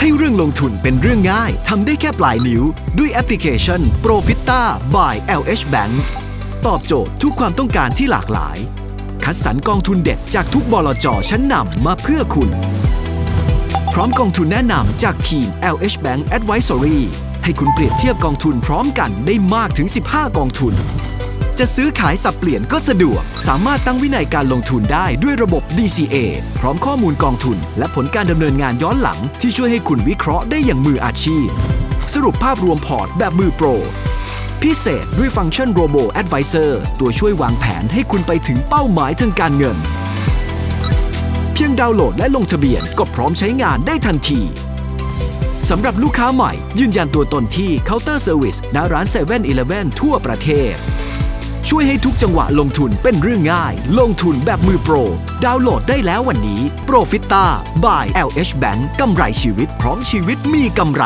ให้เรื่องลงทุนเป็นเรื่องง่ายทำได้แค่ปลายนิ้ว ด้วยแอปพลิเคชัน Profita by LH Bank ตอบโจทย์ทุกความต้องการที่หลากหลาย คัดสรรกองทุนเด็ดจากทุกบลจชั้นนำมาเพื่อคุณ พร้อมกองทุนแนะนำจากทีม LH Bank Advisory ให้คุณเปรียบเทียบกองทุนพร้อมกันได้มากถึง 15 กองทุน จะซื้อขายสับเปลี่ยนก็สะดวก สามารถตั้งวินัยการลงทุนได้ด้วยระบบ DCA พร้อมข้อมูลกองทุน และผลการดำเนินงานย้อนหลัง ที่ช่วยให้คุณวิเคราะห์ได้อย่างมืออาชีพ สรุปภาพรวมพอร์ตแบบมือโปร พิเศษด้วยฟังก์ชัน Robo Advisor ตัวช่วยวางแผนให้คุณไปถึงเป้าหมายทางการเงิน เพียงดาวน์โหลดและลงทะเบียนก็พร้อมใช้งานได้ทันทีสำหรับลูกค้าใหม่ ยืนยันตัวตนที่เคาน์เตอร์เซอร์วิสณร้าน7 e เ e ่ e อทั่วประเทศ ช่วยให้ทุกจังหวะลงทุนเป็นเรื่องง่าย ลงทุนแบบมือโปร ดาวน์โหลดได้แล้ววันนี้ Profita by LH Bank กำไรชีวิตพร้อมชีวิตมีกำไร